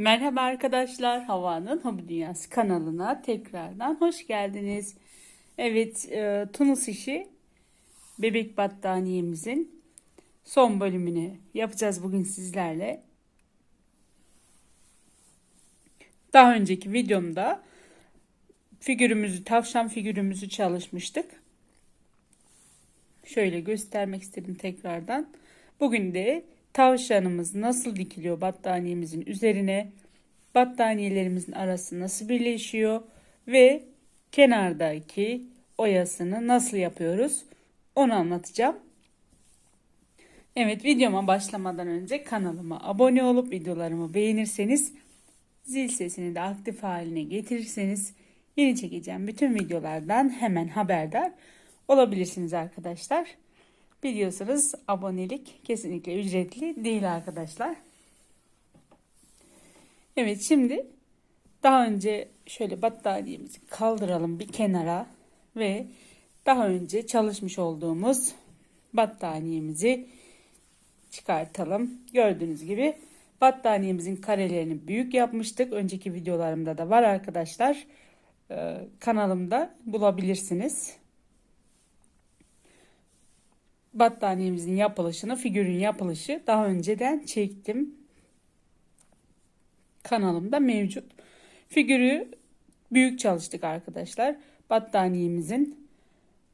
Merhaba arkadaşlar, Hava'nın Hobi Dünyası kanalına tekrardan hoş geldiniz. Evet, e, Tunus işi bebek battaniyemizin son bölümünü yapacağız bugün sizlerle. Daha önceki videomda figürümüzü, tavşan figürümüzü çalışmıştık. Şöyle göstermek istedim tekrardan. Bugün de tavşanımız nasıl dikiliyor battaniyemizin üzerine, battaniyelerimizin arası nasıl birleşiyor ve kenardaki oyasını nasıl yapıyoruz onu anlatacağım. Evet videoma başlamadan önce kanalıma abone olup videolarımı beğenirseniz zil sesini de aktif haline getirirseniz yeni çekeceğim bütün videolardan hemen haberdar olabilirsiniz arkadaşlar. Biliyorsunuz abonelik kesinlikle ücretli değil arkadaşlar. Evet şimdi daha önce şöyle battaniyemizi kaldıralım bir kenara ve daha önce çalışmış olduğumuz battaniyemizi çıkartalım. Gördüğünüz gibi battaniyemizin karelerini büyük yapmıştık. Önceki videolarımda da var arkadaşlar. Ee, kanalımda bulabilirsiniz battaniyemizin yapılışını, figürün yapılışı daha önceden çektim. Kanalımda mevcut. Figürü büyük çalıştık arkadaşlar. Battaniyemizin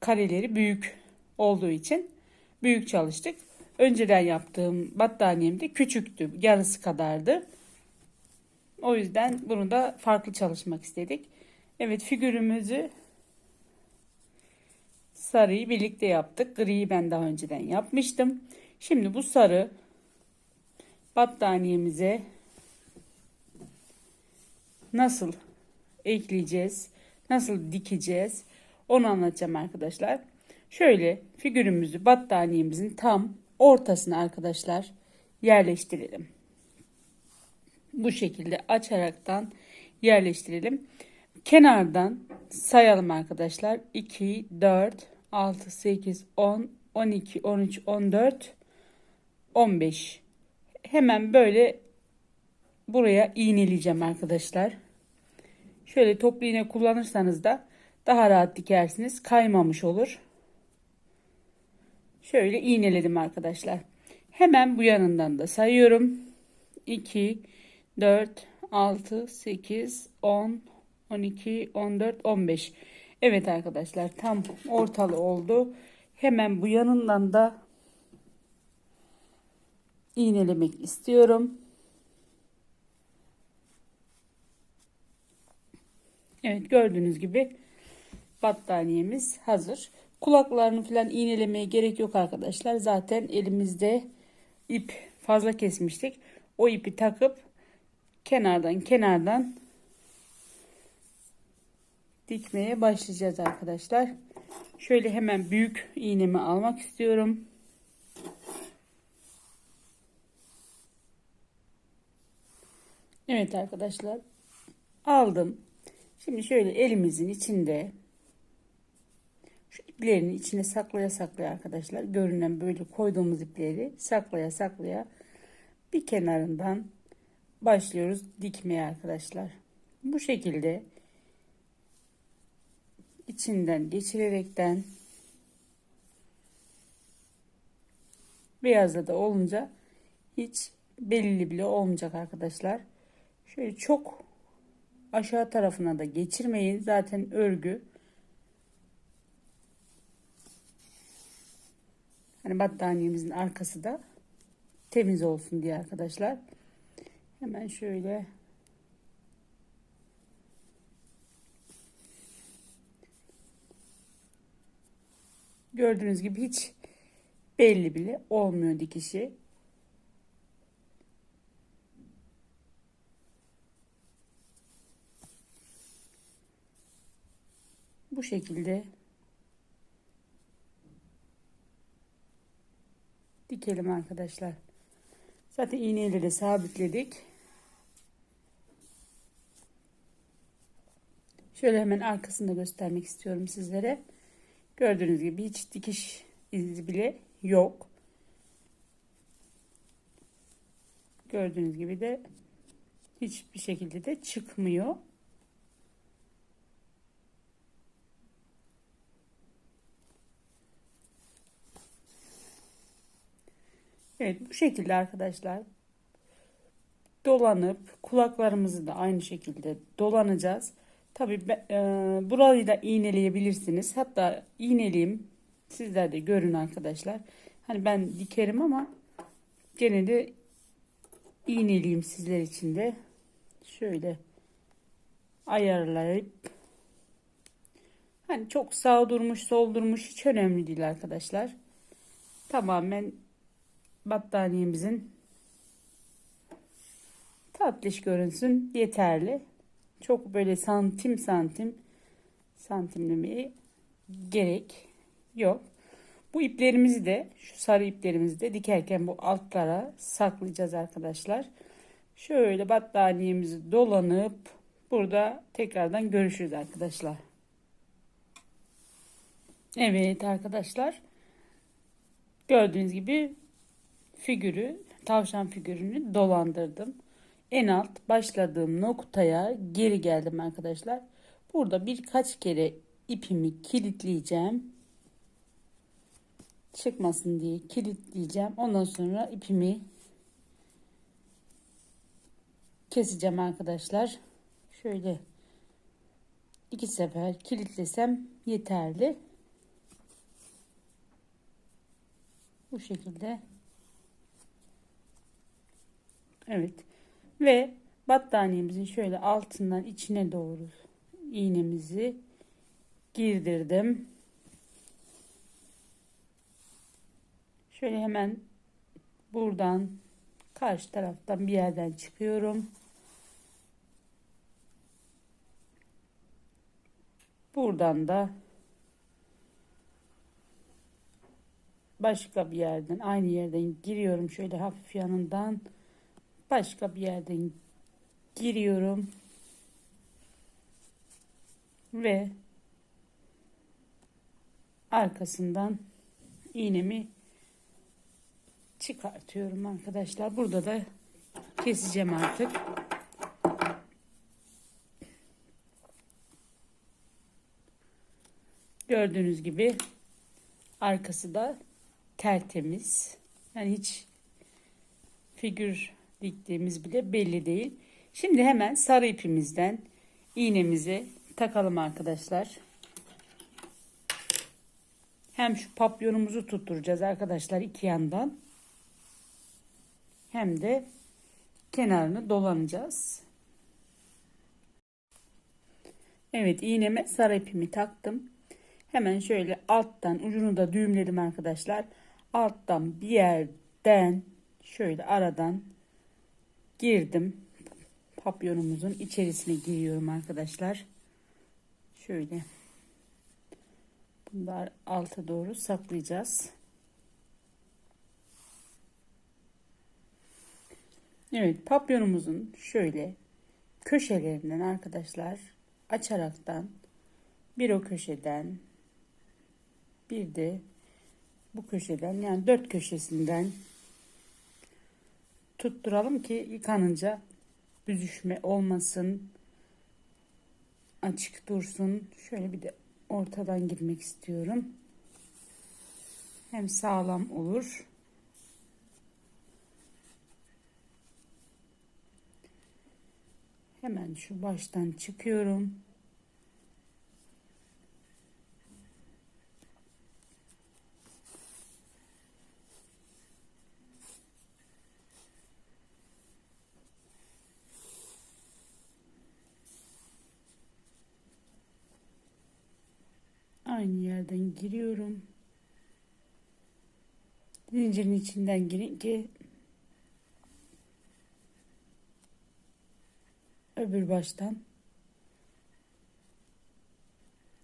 kareleri büyük olduğu için büyük çalıştık. Önceden yaptığım battaniyem de küçüktü. Yarısı kadardı. O yüzden bunu da farklı çalışmak istedik. Evet figürümüzü sarıyı birlikte yaptık. Griyi ben daha önceden yapmıştım. Şimdi bu sarı battaniyemize nasıl ekleyeceğiz? Nasıl dikeceğiz? Onu anlatacağım arkadaşlar. Şöyle figürümüzü battaniyemizin tam ortasına arkadaşlar yerleştirelim. Bu şekilde açaraktan yerleştirelim. Kenardan sayalım arkadaşlar. 2, 4, 6, 8, 10, 12, 13, 14, 15. Hemen böyle buraya iğneleyeceğim arkadaşlar. Şöyle toplu iğne kullanırsanız da daha rahat dikersiniz. Kaymamış olur. Şöyle iğneledim arkadaşlar. Hemen bu yanından da sayıyorum. 2, 4, 6, 8, 10, 12, 14, 15. Evet arkadaşlar tam ortalı oldu. Hemen bu yanından da iğnelemek istiyorum. Evet gördüğünüz gibi battaniyemiz hazır. Kulaklarını falan iğnelemeye gerek yok arkadaşlar. Zaten elimizde ip fazla kesmiştik. O ipi takıp kenardan kenardan dikmeye başlayacağız arkadaşlar. Şöyle hemen büyük iğnemi almak istiyorum. Evet arkadaşlar aldım. Şimdi şöyle elimizin içinde şu iplerini içine saklaya saklaya arkadaşlar görünen böyle koyduğumuz ipleri saklaya saklaya bir kenarından başlıyoruz dikmeye arkadaşlar. Bu şekilde içinden geçirerekten beyazla da olunca hiç belli bile olmayacak arkadaşlar. Şöyle çok aşağı tarafına da geçirmeyin. Zaten örgü hani battaniyemizin arkası da temiz olsun diye arkadaşlar. Hemen şöyle Gördüğünüz gibi hiç belli bile olmuyor dikişi. Bu şekilde dikelim arkadaşlar. Zaten iğneyle de sabitledik. Şöyle hemen arkasını da göstermek istiyorum sizlere. Gördüğünüz gibi hiç dikiş izi bile yok. Gördüğünüz gibi de Hiçbir şekilde de çıkmıyor. Evet bu şekilde arkadaşlar dolanıp kulaklarımızı da aynı şekilde dolanacağız. Tabi e, burayı da iğneleyebilirsiniz. Hatta iğneleyeyim. Sizler de görün arkadaşlar. Hani ben dikerim ama gene de iğneleyeyim sizler için de. Şöyle ayarlayıp hani çok sağ durmuş sol durmuş hiç önemli değil arkadaşlar. Tamamen battaniyemizin tatlış görünsün yeterli. Çok böyle santim santim santimlemeye gerek yok. Bu iplerimizi de şu sarı iplerimizi de dikerken bu altlara saklayacağız arkadaşlar. Şöyle battaniyemizi dolanıp burada tekrardan görüşürüz arkadaşlar. Evet arkadaşlar. Gördüğünüz gibi figürü, tavşan figürünü dolandırdım. En alt başladığım noktaya geri geldim arkadaşlar. Burada birkaç kere ipimi kilitleyeceğim. Çıkmasın diye kilitleyeceğim. Ondan sonra ipimi keseceğim arkadaşlar. Şöyle iki sefer kilitlesem yeterli. Bu şekilde. Evet. Ve battaniyemizin şöyle altından içine doğru iğnemizi girdirdim. Şöyle hemen buradan karşı taraftan bir yerden çıkıyorum. Buradan da başka bir yerden aynı yerden giriyorum şöyle hafif yanından başka bir yerden giriyorum ve arkasından iğnemi çıkartıyorum arkadaşlar. Burada da keseceğim artık. Gördüğünüz gibi arkası da tertemiz. Yani hiç figür diktiğimiz bile belli değil. Şimdi hemen sarı ipimizden iğnemizi takalım arkadaşlar. Hem şu papyonumuzu tutturacağız arkadaşlar iki yandan. Hem de kenarını dolanacağız. Evet iğneme sarı ipimi taktım. Hemen şöyle alttan ucunu da düğümledim arkadaşlar. Alttan bir yerden şöyle aradan girdim. Papyonumuzun içerisine giriyorum arkadaşlar. Şöyle. Bunlar alta doğru saklayacağız. Evet papyonumuzun şöyle köşelerinden arkadaşlar açaraktan bir o köşeden bir de bu köşeden yani dört köşesinden tutturalım ki yıkanınca büzüşme olmasın açık dursun. Şöyle bir de ortadan girmek istiyorum. Hem sağlam olur. Hemen şu baştan çıkıyorum yerden giriyorum. Zincirin içinden girin ki öbür baştan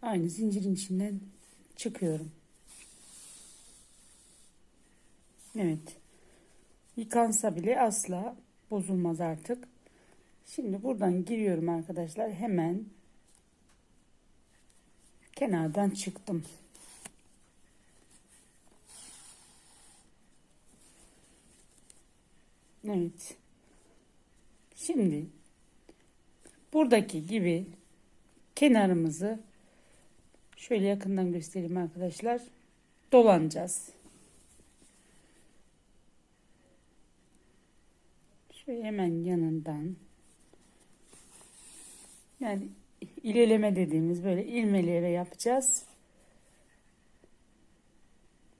aynı zincirin içinden çıkıyorum. Evet. Yıkansa bile asla bozulmaz artık. Şimdi buradan giriyorum arkadaşlar. Hemen kenardan çıktım. Evet. Şimdi buradaki gibi kenarımızı şöyle yakından göstereyim arkadaşlar. Dolanacağız. Şöyle hemen yanından yani ileleme dediğimiz böyle ilmeleyere yapacağız.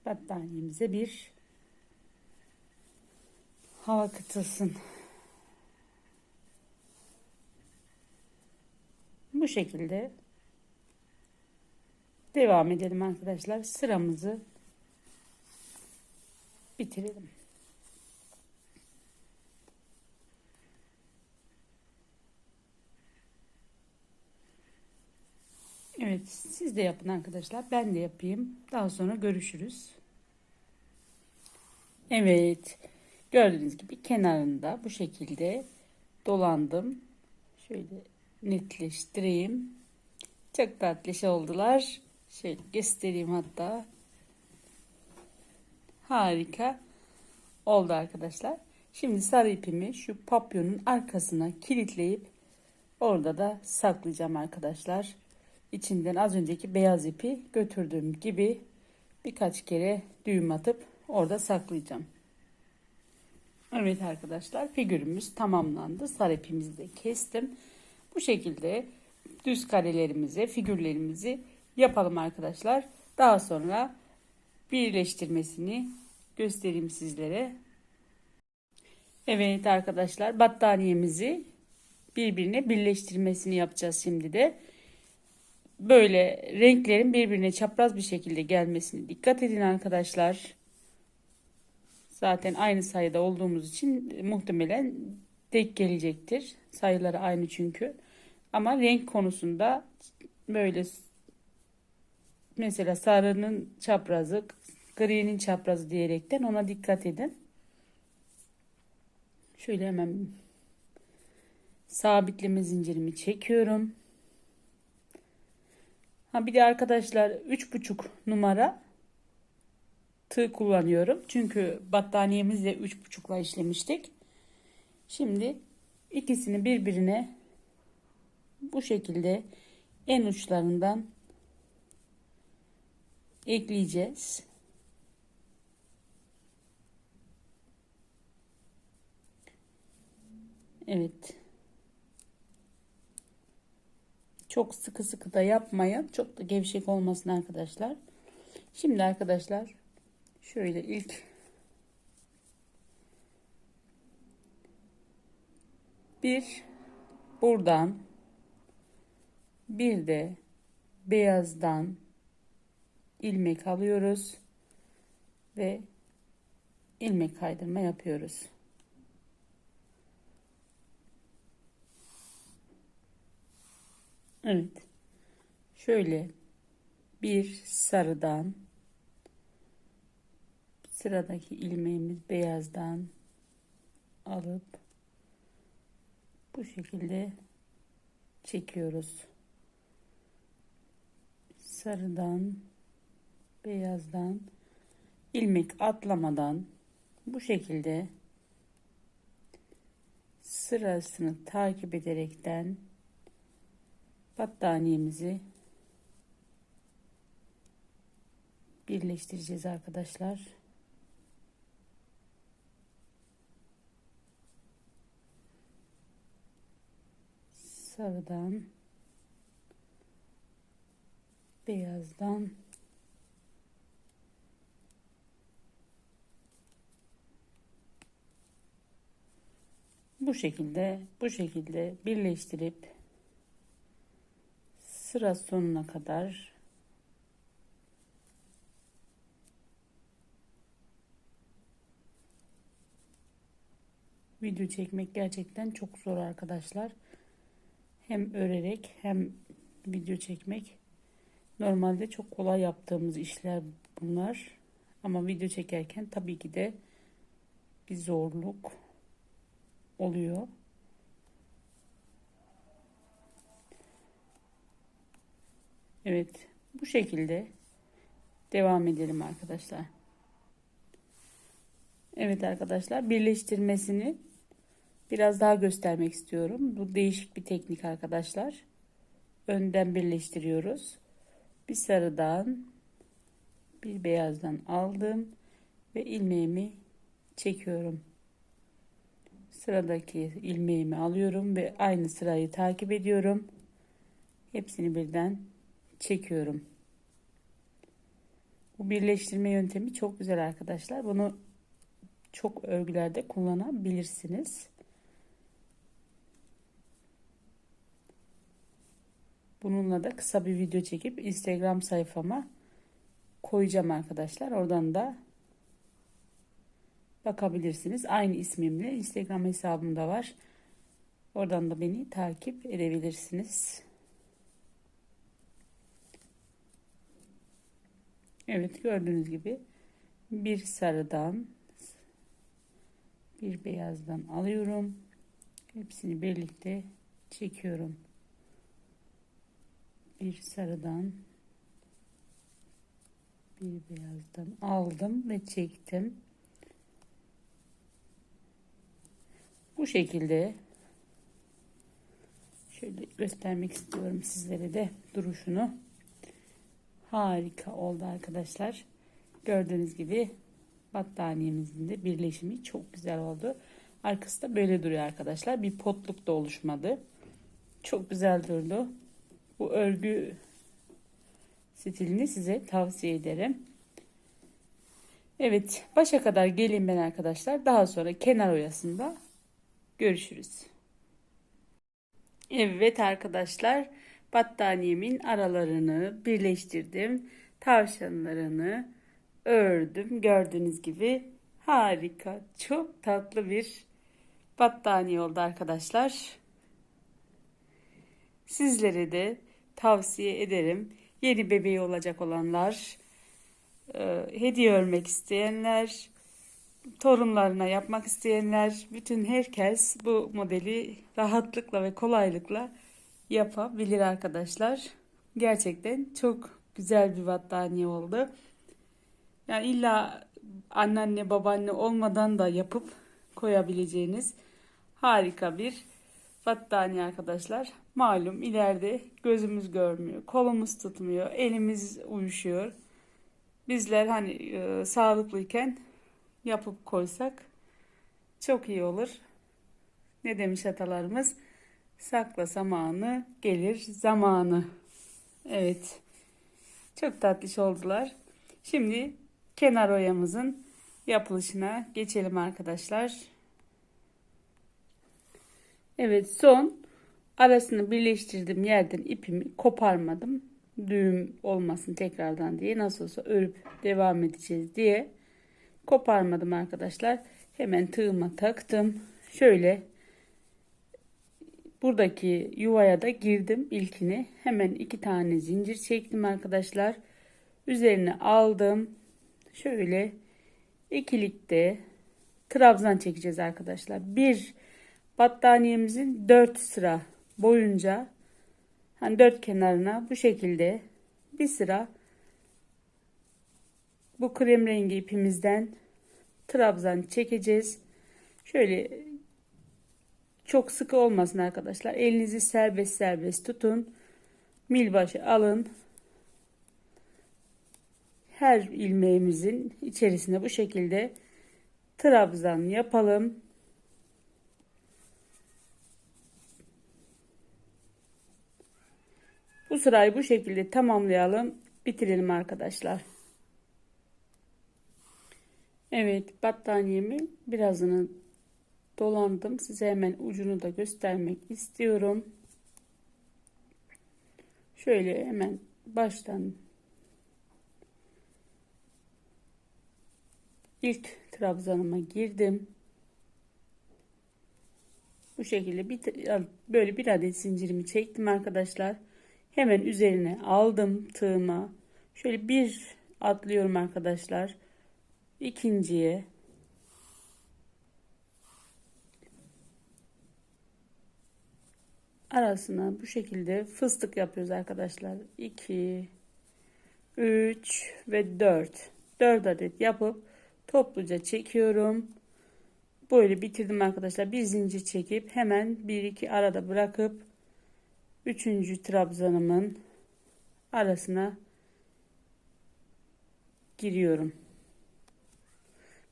Battaniyemize bir hava katılsın. Bu şekilde devam edelim arkadaşlar. Sıramızı bitirelim. Evet, siz de yapın arkadaşlar. Ben de yapayım. Daha sonra görüşürüz. Evet. Gördüğünüz gibi kenarında bu şekilde dolandım. Şöyle netleştireyim. Çok tatlış oldular. Şöyle göstereyim hatta. Harika oldu arkadaşlar. Şimdi sarı ipimi şu papyonun arkasına kilitleyip orada da saklayacağım arkadaşlar. İçinden az önceki beyaz ipi götürdüğüm gibi birkaç kere düğüm atıp orada saklayacağım. Evet arkadaşlar figürümüz tamamlandı. Sarı ipimizi de kestim. Bu şekilde düz karelerimizi, figürlerimizi yapalım arkadaşlar. Daha sonra birleştirmesini göstereyim sizlere. Evet arkadaşlar battaniyemizi birbirine birleştirmesini yapacağız şimdi de. Böyle renklerin birbirine çapraz bir şekilde gelmesini dikkat edin arkadaşlar. Zaten aynı sayıda olduğumuz için muhtemelen tek gelecektir. Sayıları aynı çünkü. Ama renk konusunda böyle mesela sarının çaprazı, gri'nin çaprazı diyerekten ona dikkat edin. Şöyle hemen sabitleme zincirimi çekiyorum. Ha bir de arkadaşlar 3,5 numara tığ kullanıyorum. Çünkü battaniyemizle 3,5'la işlemiştik. Şimdi ikisini birbirine bu şekilde en uçlarından ekleyeceğiz. Evet. Çok sıkı sıkı da yapmayın. Çok da gevşek olmasın arkadaşlar. Şimdi arkadaşlar şöyle ilk bir buradan bir de beyazdan ilmek alıyoruz ve ilmek kaydırma yapıyoruz. Evet. Şöyle bir sarıdan sıradaki ilmeğimiz beyazdan alıp bu şekilde çekiyoruz. Sarıdan beyazdan ilmek atlamadan bu şekilde sırasını takip ederekten battaniyemizi birleştireceğiz arkadaşlar. Sarıdan beyazdan bu şekilde bu şekilde birleştirip sıra sonuna kadar video çekmek gerçekten çok zor arkadaşlar. Hem örerek hem video çekmek normalde çok kolay yaptığımız işler bunlar. Ama video çekerken tabii ki de bir zorluk oluyor. Evet bu şekilde devam edelim arkadaşlar. Evet arkadaşlar birleştirmesini Biraz daha göstermek istiyorum. Bu değişik bir teknik arkadaşlar. Önden birleştiriyoruz. Bir sarıdan bir beyazdan aldım ve ilmeğimi çekiyorum. Sıradaki ilmeğimi alıyorum ve aynı sırayı takip ediyorum. Hepsini birden çekiyorum. Bu birleştirme yöntemi çok güzel arkadaşlar. Bunu çok örgülerde kullanabilirsiniz. Bununla da kısa bir video çekip Instagram sayfama koyacağım arkadaşlar. Oradan da bakabilirsiniz. Aynı ismimle Instagram hesabımda var. Oradan da beni takip edebilirsiniz. Evet gördüğünüz gibi bir sarıdan bir beyazdan alıyorum. Hepsini birlikte çekiyorum. Bir sarıdan bir beyazdan aldım ve çektim. Bu şekilde şöyle göstermek istiyorum sizlere de duruşunu. Harika oldu arkadaşlar. Gördüğünüz gibi battaniyemizin de birleşimi çok güzel oldu. Arkası da böyle duruyor arkadaşlar. Bir potluk da oluşmadı. Çok güzel durdu. Bu örgü stilini size tavsiye ederim. Evet başa kadar gelin ben arkadaşlar. Daha sonra kenar oyasında görüşürüz. Evet arkadaşlar battaniyemin aralarını birleştirdim. Tavşanlarını ördüm. Gördüğünüz gibi harika, çok tatlı bir battaniye oldu arkadaşlar. Sizlere de tavsiye ederim. Yeni bebeği olacak olanlar, e, hediye örmek isteyenler, torunlarına yapmak isteyenler, bütün herkes bu modeli rahatlıkla ve kolaylıkla yapabilir arkadaşlar. Gerçekten çok güzel bir battaniye oldu. Yani illa anneanne babaanne olmadan da yapıp koyabileceğiniz harika bir battaniye arkadaşlar. Malum ileride gözümüz görmüyor, kolumuz tutmuyor, elimiz uyuşuyor. Bizler hani e, sağlıklıyken yapıp koysak çok iyi olur. Ne demiş atalarımız? Sakla zamanı gelir zamanı. Evet. Çok tatlış oldular. Şimdi kenar oyamızın yapılışına geçelim arkadaşlar. Evet son arasını birleştirdim yerden ipimi koparmadım. Düğüm olmasın tekrardan diye nasıl olsa örüp devam edeceğiz diye koparmadım arkadaşlar. Hemen tığıma taktım. Şöyle buradaki yuvaya da girdim ilkini. Hemen iki tane zincir çektim arkadaşlar. Üzerine aldım. Şöyle ikilikte trabzan çekeceğiz arkadaşlar. Bir battaniyemizin dört sıra boyunca hani dört kenarına bu şekilde bir sıra bu krem rengi ipimizden trabzan çekeceğiz. Şöyle çok sıkı olmasın arkadaşlar. Elinizi serbest serbest tutun. Milbaşı alın. Her ilmeğimizin içerisine bu şekilde trabzan yapalım. Bu sırayı bu şekilde tamamlayalım. Bitirelim arkadaşlar. Evet battaniyemi birazını dolandım. Size hemen ucunu da göstermek istiyorum. Şöyle hemen baştan ilk trabzanıma girdim. Bu şekilde bir böyle bir adet zincirimi çektim arkadaşlar. Hemen üzerine aldım tığıma. Şöyle bir atlıyorum arkadaşlar. İkinciye arasına bu şekilde fıstık yapıyoruz arkadaşlar. 2 3 ve 4 4 adet yapıp topluca çekiyorum. Böyle bitirdim arkadaşlar. Bir zincir çekip hemen bir iki arada bırakıp üçüncü trabzanımın arasına giriyorum.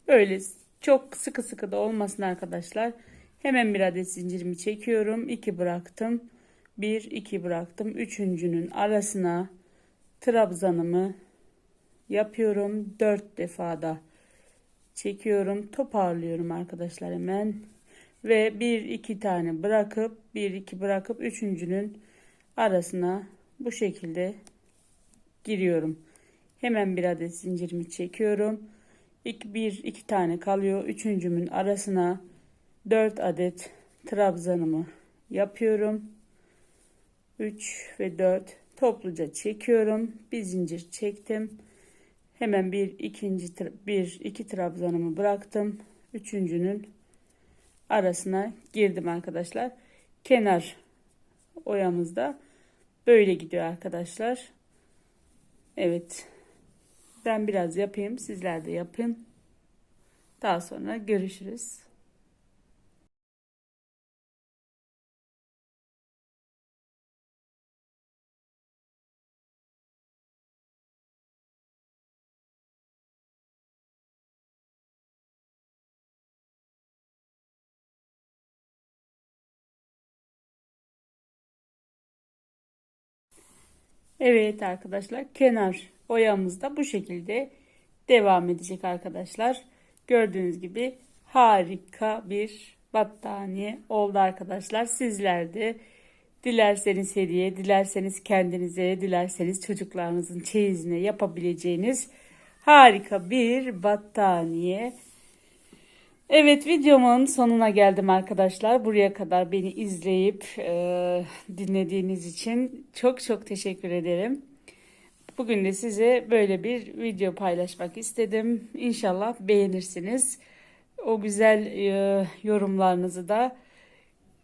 Böyle çok sıkı sıkı da olmasın arkadaşlar. Hemen bir adet zincirimi çekiyorum. 2 bıraktım. 1 2 bıraktım. Üçüncünün arasına trabzanımı yapıyorum. 4 defada çekiyorum. Toparlıyorum arkadaşlar hemen. Ve 1 2 tane bırakıp 1 2 bırakıp üçüncünün arasına bu şekilde giriyorum. Hemen bir adet zincirimi çekiyorum. 2 1 2 tane kalıyor. Üçüncümün arasına 4 adet trabzanımı yapıyorum. 3 ve 4 topluca çekiyorum. Bir zincir çektim. Hemen bir ikinci bir iki trabzanımı bıraktım. Üçüncünün arasına girdim arkadaşlar. Kenar oyamızda böyle gidiyor arkadaşlar. Evet. Ben biraz yapayım. Sizler de yapın. Daha sonra görüşürüz. Evet arkadaşlar kenar oyamız da bu şekilde devam edecek arkadaşlar. Gördüğünüz gibi harika bir battaniye oldu arkadaşlar. Sizler de dilerseniz hediye, dilerseniz kendinize, dilerseniz çocuklarınızın çeyizine yapabileceğiniz harika bir battaniye. Evet videomun sonuna geldim arkadaşlar. Buraya kadar beni izleyip e, dinlediğiniz için çok çok teşekkür ederim. Bugün de size böyle bir video paylaşmak istedim. İnşallah beğenirsiniz. O güzel e, yorumlarınızı da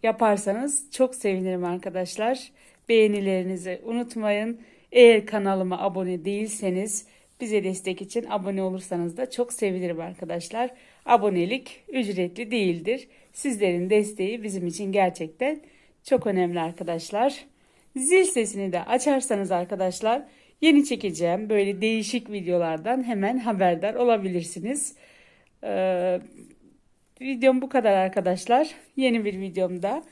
yaparsanız çok sevinirim arkadaşlar. Beğenilerinizi unutmayın. Eğer kanalıma abone değilseniz bize destek için abone olursanız da çok sevinirim arkadaşlar. Abonelik ücretli değildir. Sizlerin desteği bizim için gerçekten çok önemli arkadaşlar. Zil sesini de açarsanız arkadaşlar yeni çekeceğim böyle değişik videolardan hemen haberdar olabilirsiniz. Ee, videom bu kadar arkadaşlar. Yeni bir videomda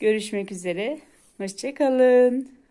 görüşmek üzere. Hoşçakalın.